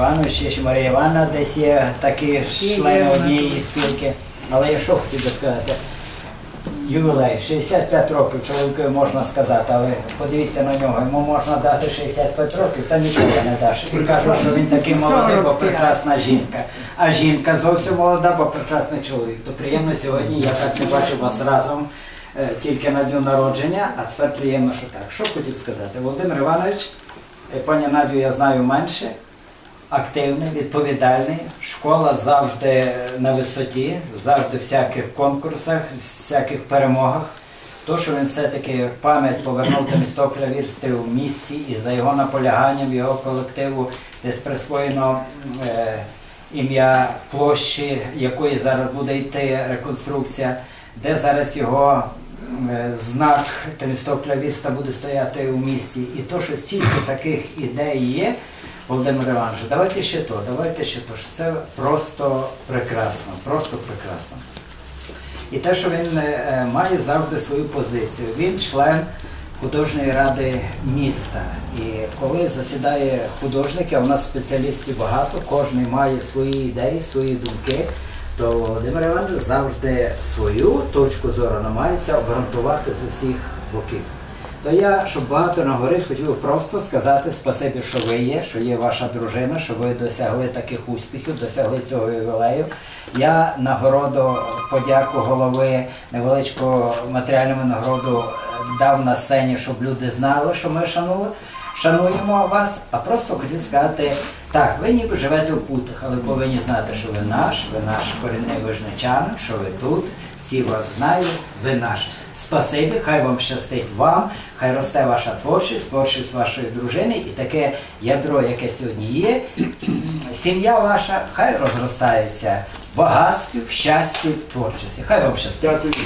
Іванович, ще Марія Івановна десь є такі члени однієї спілки. Але я що хотів би сказати? Ювілей, 65 років чоловікові можна сказати, але подивіться на нього, йому можна дати 65 років, та ніколи не даш. І кажуть, що він такий молодий, бо прекрасна жінка. А жінка зовсім молода, бо прекрасний чоловік. То приємно сьогодні, я так не бачив вас разом е, тільки на дню народження, а тепер приємно, що так. Що хотів сказати? Володимир Іванович, пані Надю я знаю менше активний, відповідальний. Школа завжди на висоті, завжди в всяких конкурсах, всяких перемогах. То, що він все-таки пам'ять повернув Темістокля вірсти в місті і за його наполяганням його колективу десь присвоєно е, ім'я площі, якої зараз буде йти реконструкція, де зараз його знак Темістокля вірста буде стояти у місті. І то, що стільки таких ідей є, Володимир Іванович, давайте ще то, давайте ще то. Це просто прекрасно, просто прекрасно. І те, що він е, має завжди свою позицію. Він член художньої ради міста. І коли засідає художник, а у нас спеціалістів багато, кожен має свої ідеї, свої думки, то Володимир Іванович завжди свою точку зору намагається обґрунтувати з усіх боків. То я, щоб багато не говорити, хотів просто сказати спасибі, що ви є, що є ваша дружина, що ви досягли таких успіхів, досягли цього ювілею. Я нагороду, подяку голови, невеличку матеріальну нагороду дав на сцені, щоб люди знали, що ми шанули. Шануємо вас, а просто хотів сказати, так, ви ніби живете в путах, але повинні знати, що ви наш, ви наш корінний вижничанин, що ви тут, всі вас знають, ви наш. Спасибі, хай вам щастить вам, хай росте ваша творчість, творчість вашої дружини і таке ядро, яке сьогодні є. Сім'я ваша хай розростається в багатстві, в щасті, в творчості. Хай вам щастить.